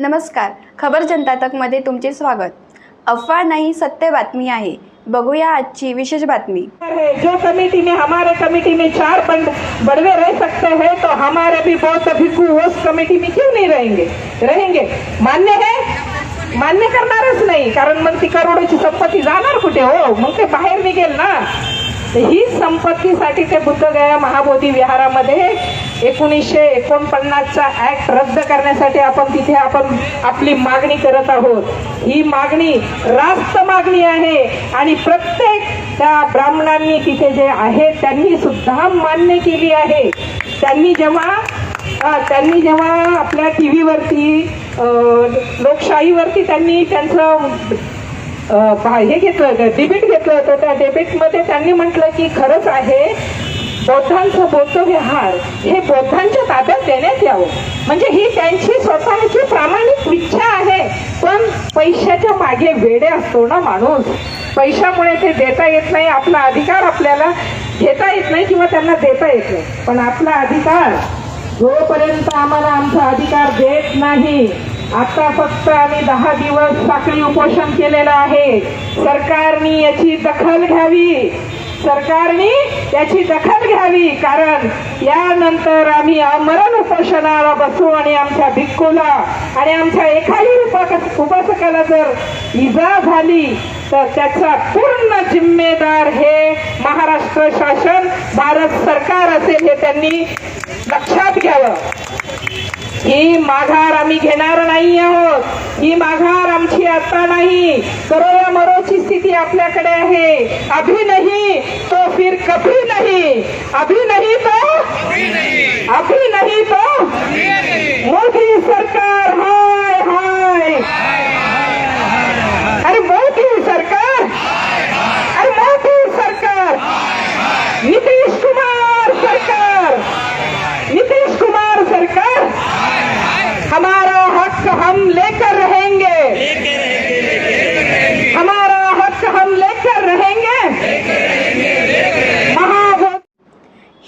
नमस्कार. खबर जनता तकमध्ये तुमचे स्वागत. अफवा नाही सत्य बातमी आहे. बघूया आजची विशेष बातमी. है जो कमेटी में हमारे कमेटी में चार बंड बड़वे रह सकते हैं तो हमारे भी बहुत भिक्खू उस कमेटी में क्यों नहीं रहेंगे? रहेंगे? मान्य है? मान्य करणारच नाही. कारण मग ती करोडोची संपत्ती जाणार कुठे? हो मग ते बाहेर निघेल ना. तर ही संपत्तीसाठी ते बुद्धगया महाबोधी विहारामध्ये एकोणीसशे एकोणपन्नासचा ऍक्ट रद्द करण्यासाठी आपण तिथे आपण आपली मागणी करत आहोत. ही मागणी रास्त मागणी आहे आणि प्रत्येक त्या ब्राह्मणांनी तिथे जे आहे त्यांनी सुद्धा मान्य केली आहे. त्यांनी जेव्हा त्यांनी जेव्हा आपल्या टी व्हीवरती लोकशाहीवरती त्यांनी त्यांचं हे घेतलं होतं डिबेट घेतलं होतं. त्या डिबेटमध्ये त्यांनी म्हटलं की खरंच आहे बौद्धांचं बौद्ध विहार हे बौद्धांच्या ताब्यात देण्यात यावं. म्हणजे ही त्यांची स्वतःची प्रामाणिक इच्छा आहे. पण पैशाच्या मागे वेडे असतो ना माणूस. पैशामुळे ते देता येत नाही. आपला अधिकार आपल्याला घेता येत नाही किंवा त्यांना देता येत नाही. पण आपला अधिकार जोपर्यंत आम्हाला आमचा अधिकार देत नाही आता फक्त आम्ही दहा दिवस साखळी उपोषण केलेलं आहे. सरकारने याची दखल घ्यावी. सरकारने याची दखल घ्यावी कारण यानंतर आम्ही मरण उपोषणाला बसू आणि आमच्या भिक्कूला आणि आमच्या एखादी उपाक उपासकाला जर इजा झाली तर त्याचा पूर्ण जिम्मेदार हे महाराष्ट्र शासन भारत सरकार असेल हे त्यांनी लक्षात घ्यावं. ही माघार आम्ही घेणार नाही आहोत. ही माघार आमची आता नाही. करोया मरोची स्थिती आपल्याकडे आहे. अभी नाही तो फिर कभी नाही. अभी नाही तो अभी नाही तो मोदी सरकार हाय हाय अरे मोदी सरकार अरे मोदी सरकार नितीश कुमार सरकार नीतीश कुमार सरकार हमारा हक हम लेकर रहेंगे हमारा हक हम लेकर रहेंगे महाभोज